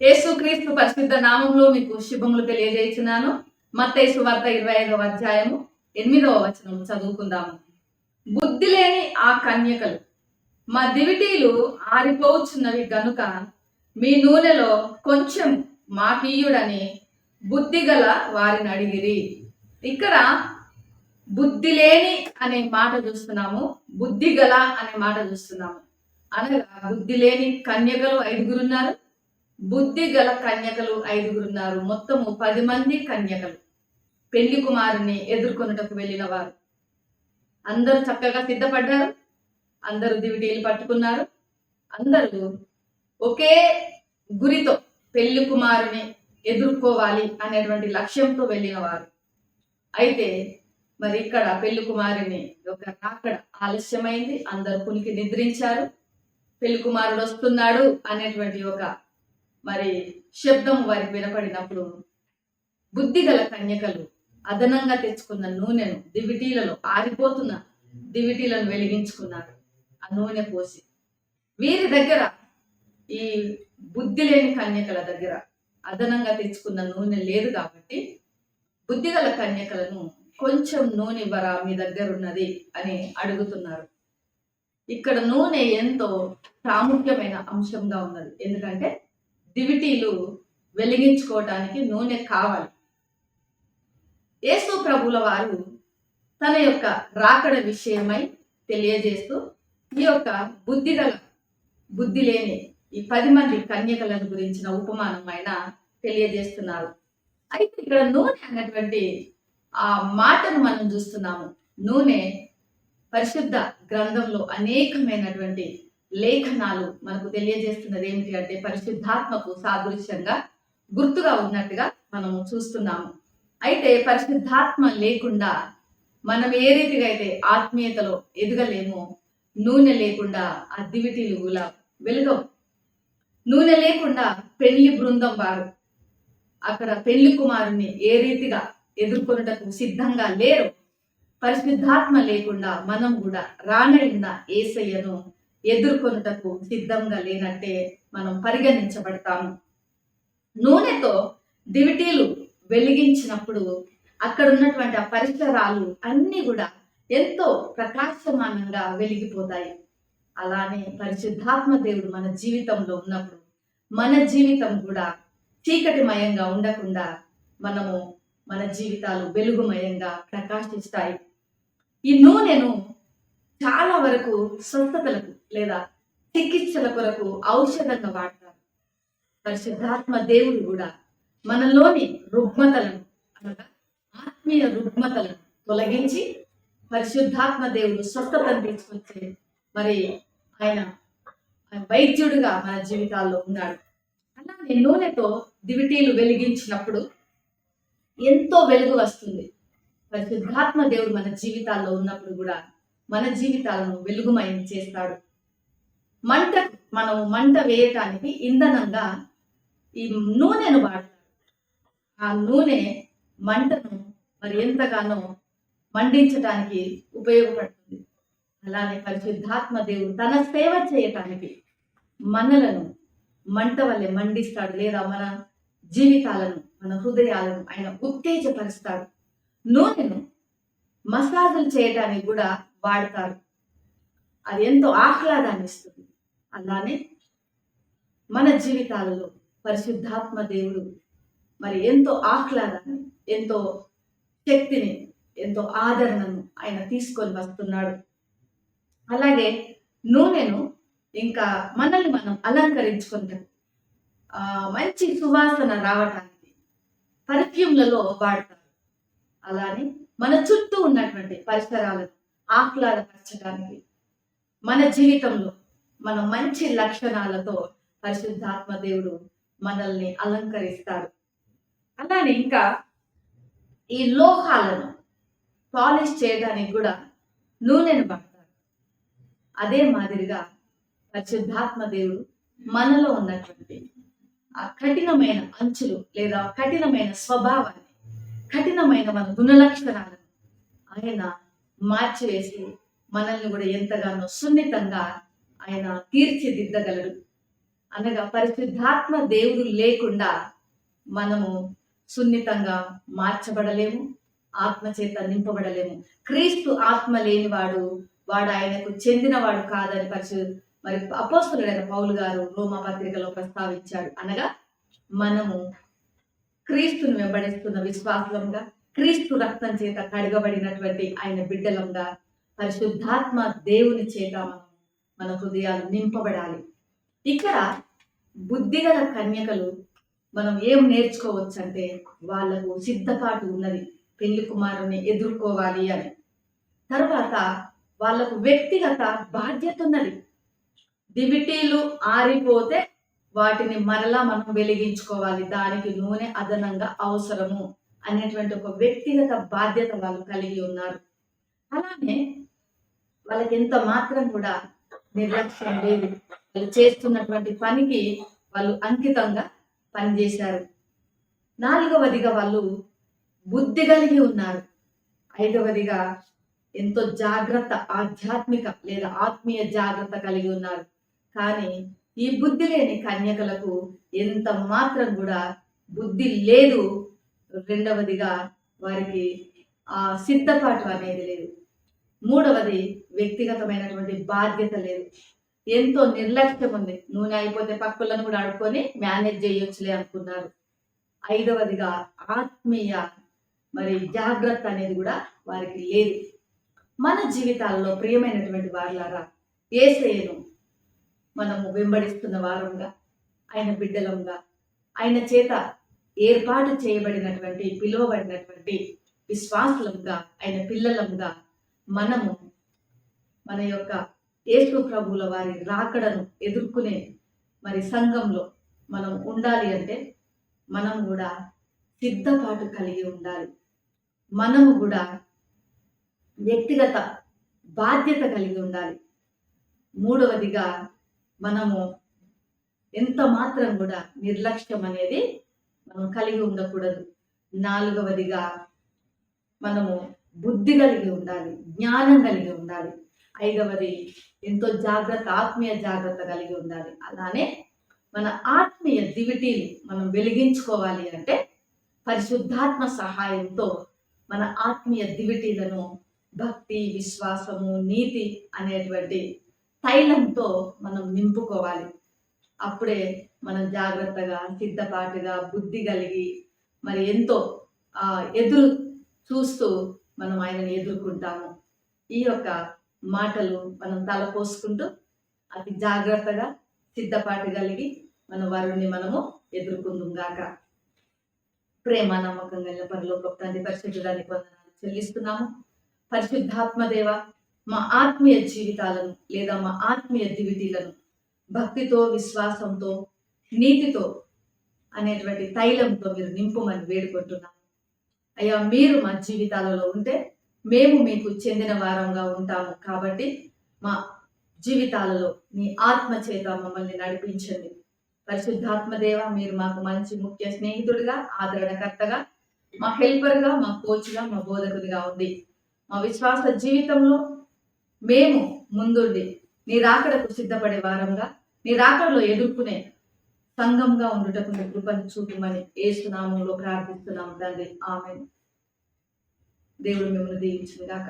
యేసుక్రీస్తు పరిశుద్ధ నామంలో మీకు శుభములు తెలియజేస్తున్నాను మత్తయి వార్త ఇరవై ఐదవ అధ్యాయము ఎనిమిదవ వచనం చదువుకుందాము. బుద్ధి లేని ఆ కన్యకలు మా దివిటీలు ఆరిపోవచ్చున్నవి గనుక మీ నూనెలో కొంచెం మాకీయుడని బుద్ధి గల వారిని అడిగిరి. ఇక్కడ బుద్ధి లేని అనే మాట చూస్తున్నాము బుద్ధి గల అనే మాట చూస్తున్నాము. అనగా బుద్ధి లేని కన్యకలు ఐదుగురున్నారు. బుద్ధి గల కన్యకలు ఐదుగురున్నారు మొత్తము పది మంది కన్యకలు. పెళ్ళి కుమారుని ఎదుర్కొనుటకు వెళ్ళిన వారు. అందరూ చక్కగా సిద్ధపడ్డారు. అందరూ దివిటీలు పట్టుకున్నారు. అందరూ ఒకే గురితో పెళ్ళి కుమారుని ఎదుర్కోవాలి అనేటువంటి లక్ష్యంతో వెళ్ళిన వారు. అయితే మరి ఇక్కడ పెళ్ళి కుమారుని యొక్క రాకడ ఆలస్యమైంది. అందరూ కునికి నిద్రించారు. పెళ్ళి కుమారుడు వస్తున్నాడు అనేటువంటి ఒక మరి శబ్దం వారికి వినపడినప్పుడు బుద్ధిగల కన్యకలు అదనంగా తెచ్చుకున్న నూనెను దివిటీలలో ఆరిపోతున్న దివిటీలను వెలిగించుకున్నారు. ఆ నూనె పోసి వీరి దగ్గర ఈ బుద్ధి లేని కన్యకల దగ్గర అదనంగా తెచ్చుకున్న నూనె లేదు కాబట్టి బుద్ధిగల కన్యకలను కొంచెం నూనె ఇవ్వరా మీ దగ్గర ఉన్నది అని అడుగుతున్నారు. ఇక్కడ నూనె ఎంతో ప్రాముఖ్యమైన అంశంగా ఉన్నది. ఎందుకంటే దివిటీలు వెలిగించుకోవటానికి నూనె కావాలి. యేసు ప్రభుల వారు తన యొక్క రాకడ విషయమై తెలియజేస్తూ ఈ యొక్క బుద్ధిగల బుద్ధి లేని ఈ పది మంది కన్యకలను గురించిన ఉపమానం ఆయన తెలియజేస్తున్నారు. అయితే ఇక్కడ నూనె అన్నటువంటి ఆ మాటను మనం చూస్తున్నాము. నూనె పరిశుద్ధ గ్రంథంలో అనేకమైనటువంటి లేఖనాలు మనకు తెలియజేస్తున్నది ఏమిటి అంటే పరిశుద్ధాత్మకు సాదృశ్యంగా గుర్తుగా ఉన్నట్టుగా మనము చూస్తున్నాము. అయితే పరిశుద్ధాత్మ లేకుండా మనం ఏ రీతిగా అయితే ఆత్మీయతలో ఎదగలేమో నూనె లేకుండా ఆ దివిటీలు కూడా వెలుగవు. నూనె లేకుండా పెళ్ళి బృందం వారు అక్కడ పెళ్ళి కుమారుని ఏ రీతిగా ఎదుర్కొనుటకు సిద్ధంగా లేరు. పరిశుద్ధాత్మ లేకుండా మనం కూడా రానడిన ఏసయ్యను ఎదుర్కొనుటకు సిద్ధంగా లేనట్టే మనం పరిగణించబడతాము. నూనెతో దివిటీలు వెలిగించినప్పుడు అక్కడ ఉన్నటువంటి ఆ పరిసరాలు అన్నీ కూడా ఎంతో ప్రకాశమానంగా వెలిగిపోతాయి. అలానే పరిశుద్ధాత్మ దేవుడు మన జీవితంలో ఉన్నప్పుడు మన జీవితం కూడా చీకటిమయంగా ఉండకుండా మనము మన జీవితాలు వెలుగుమయంగా ప్రకాశిస్తాయి. ఈ నూనెను చాలా వరకు స్వస్థతలకు లేదా చికిత్సల కొరకు ఔషధంగా వాడతారు. పరిశుద్ధాత్మ దేవుడు కూడా మనలోని రుగ్మతలను అనగా ఆత్మీయ రుగ్మతలను తొలగించి పరిశుద్ధాత్మ దేవుడు స్వస్థతను తీసుకొచ్చే మరి ఆయన ఆయన వైద్యుడిగా మన జీవితాల్లో ఉన్నాడు. అలానే నూనెతో దివిటీలు వెలిగించినప్పుడు ఎంతో వెలుగు వస్తుంది. పరిశుద్ధాత్మ దేవుడు మన జీవితాల్లో ఉన్నప్పుడు కూడా మన జీవితాలను వెలుగుమయం చేస్తాడు. మంట మనం మంట వేయటానికి ఇంధనంగా ఈ నూనెను వాడతాడు. ఆ నూనె మంటను మరి ఎంతగానో మండించటానికి ఉపయోగపడుతుంది. అలానే పరిశుద్ధాత్మ దేవుడు తన సేవ చేయటానికి మనలను మంట వల్లే మండిస్తాడు లేదా మన జీవితాలను మన హృదయాలను ఆయన ఉత్తేజపరుస్తాడు. నూనెను మసాజులు చేయడానికి కూడా వాడతారు. అది ఎంతో ఆహ్లాదాన్ని ఇస్తుంది. అలానే మన జీవితాలలో పరిశుద్ధాత్మ దేవుడు మరి ఎంతో ఆహ్లాదాన్ని ఎంతో శక్తిని ఎంతో ఆదరణను ఆయన తీసుకొని వస్తున్నాడు. అలాగే నూనెను ఇంకా మనల్ని మనం అలంకరించుకుంటాం మంచి సువాసన రావటానికి పర్ఫ్యూమ్లలో వాడతాం అలానే మన చుట్టూ ఉన్నటువంటి పరిసరాలను ఆహ్లాదపరచడానికి మన జీవితంలో మన మంచి లక్షణాలతో పరిశుద్ధాత్మ దేవుడు మనల్ని అలంకరిస్తాడు. అలానే ఇంకా ఈ లోహాలను పాలిష్ చేయడానికి కూడా నూనెను వాడతారు. అదే మాదిరిగా పరిశుద్ధాత్మ దేవుడు మనలో ఉన్నటువంటి ఆ కఠినమైన అంచులు లేదా కఠినమైన స్వభావాన్ని కఠినమైన మన గుణలక్షణాలను ఆయన మార్చివేసి మనల్ని కూడా ఎంతగానో సున్నితంగా ఆయన తీర్చిదిద్దగలడు. అనగా పరిశుద్ధాత్మ దేవుడు లేకుండా మనము సున్నితంగా మార్చబడలేము ఆత్మ చేత నింపబడలేము. క్రీస్తు ఆత్మ లేనివాడు వాడు ఆయనకు చెందినవాడు కాదని పరిశు మరి అపోస్తుడైన పౌలు గారు రోమా పత్రికలో ప్రస్తావించాడు. అనగా మనము క్రీస్తును వెంబడిస్తున్న విశ్వాసంగా క్రీస్తు రక్తం చేత కడగబడినటువంటి ఆయన బిడ్డలంగా పరిశుద్ధాత్మ దేవుని చేత మన హృదయాలు నింపబడాలి. ఇక్కడ బుద్ధిగల కన్యకలు మనం ఏం నేర్చుకోవచ్చు అంటే వాళ్ళకు సిద్ధపాటు ఉన్నది పెళ్ళి కుమారుని ఎదుర్కోవాలి అని. తర్వాత వాళ్ళకు వ్యక్తిగత బాధ్యత ఉన్నది. దివిటీలు ఆరిపోతే వాటిని మరలా మనం వెలిగించుకోవాలి. దానికి నూనె అదనంగా అవసరము అనేటువంటి ఒక వ్యక్తిగత బాధ్యత వాళ్ళు కలిగి ఉన్నారు. అలానే వాళ్ళకి ఎంత మాత్రం కూడా నిర్లక్ష్యం లేదు. వాళ్ళు చేస్తున్నటువంటి పనికి వాళ్ళు అంకితంగా పనిచేశారు. నాలుగవదిగా వాళ్ళు బుద్ధి కలిగి ఉన్నారు. ఐదవదిగా ఎంతో జాగ్రత్త ఆధ్యాత్మిక లేదా ఆత్మీయ జాగ్రత్త కలిగి ఉన్నారు. కానీ ఈ బుద్ధి లేని కన్యకలకు ఎంత మాత్రం కూడా బుద్ధి లేదు. రెండవదిగా వారికి ఆ సిద్ధపాటు అనేది లేదు. మూడవది వ్యక్తిగతమైనటువంటి బాధ్యత లేదు. ఎంతో నిర్లక్ష్యం ఉంది. నూనె అయిపోతే పక్కులను కూడా ఆడుకొని మేనేజ్ చేయొచ్చులే అనుకున్నారు. ఐదవదిగా ఆత్మీయ మరి జాగ్రత్త అనేది కూడా వారికి లేదు. మన జీవితాల్లో ప్రియమైనటువంటి వారులారా ఏసయ్యను మనము వెంబడిస్తున్న వారంగా ఆయన బిడ్డలంగా ఆయన చేత ఏర్పాటు చేయబడినటువంటి పిలువబడినటువంటి విశ్వాసులంగా ఆయన పిల్లలంగా మనము మన యొక్క యేసు ప్రభువుల వారి రాకడను ఎదుర్కొనే మరి సంఘంలో మనం ఉండాలి అంటే మనం కూడా సిద్ధపాటు కలిగి ఉండాలి. మనము కూడా వ్యక్తిగత బాధ్యత కలిగి ఉండాలి. మూడవదిగా మనము ఎంత మాత్రం కూడా నిర్లక్ష్యం అనేది మనం కలిగి ఉండకూడదు. నాలుగవదిగా మనము బుద్ధి కలిగి ఉండాలి జ్ఞానం కలిగి ఉండాలి. ఐదవది ఎంతో జాగ్రత్త ఆత్మీయ జాగ్రత్త కలిగి ఉండాలి. అలానే మన ఆత్మీయ దివిటీని మనం వెలిగించుకోవాలి అంటే పరిశుద్ధాత్మ సహాయంతో మన ఆత్మీయ దివిటీలను భక్తి విశ్వాసము నీతి అనేటువంటి తైలంతో మనం నింపుకోవాలి. అప్పుడే మనం జాగ్రత్తగా సిద్ధపాటుగా బుద్ధి కలిగి మరి ఎంతో ఎదురు చూస్తూ మనం ఆయనను ఎదుర్కొంటాము. ఈ యొక్క మాటలు మనం తలపోసుకుంటూ అతి జాగ్రత్తగా సిద్ధపాటు కలిగి మన వారిని మనము ఎదుర్కొందాం గాక. ప్రేమ నమ్మకం కలిగిన పరలోక తండ్రి పరిశుద్ధానికి వందనాలు చెల్లిస్తున్నాము. పరిశుద్ధాత్మదేవ మా ఆత్మీయ జీవితాలను లేదా మా ఆత్మీయ దివిటీలను భక్తితో విశ్వాసంతో నీతితో అనేటువంటి తైలంతో మీరు నింపమని వేడుకుంటున్నాం. అయ్యా మీరు మా జీవితాలలో ఉంటే మేము మీకు చెందిన వారంగా ఉంటాము కాబట్టి మా జీవితాలలో మీ ఆత్మ చేత మమ్మల్ని నడిపించండి. పరిశుద్ధాత్మదేవ మీరు మాకు మంచి ముఖ్య స్నేహితుడిగా ఆదరణకర్తగా మా హెల్పర్గా మా కోచ్గా మా బోధకుడిగా ఉంది మా విశ్వాస జీవితంలో మేము ముందుండి నీ రాకడకు సిద్ధపడే వారంగా నీ రాకడలో ఎదుర్కొనే సంఘంగా ఉండుటకు మీ కృపను చూపమని ఏసునామంలో ప్రార్థిస్తున్నాము తండ్రి. ఆమె దేవుడు మిమ్మల్ని దీవించిన గాక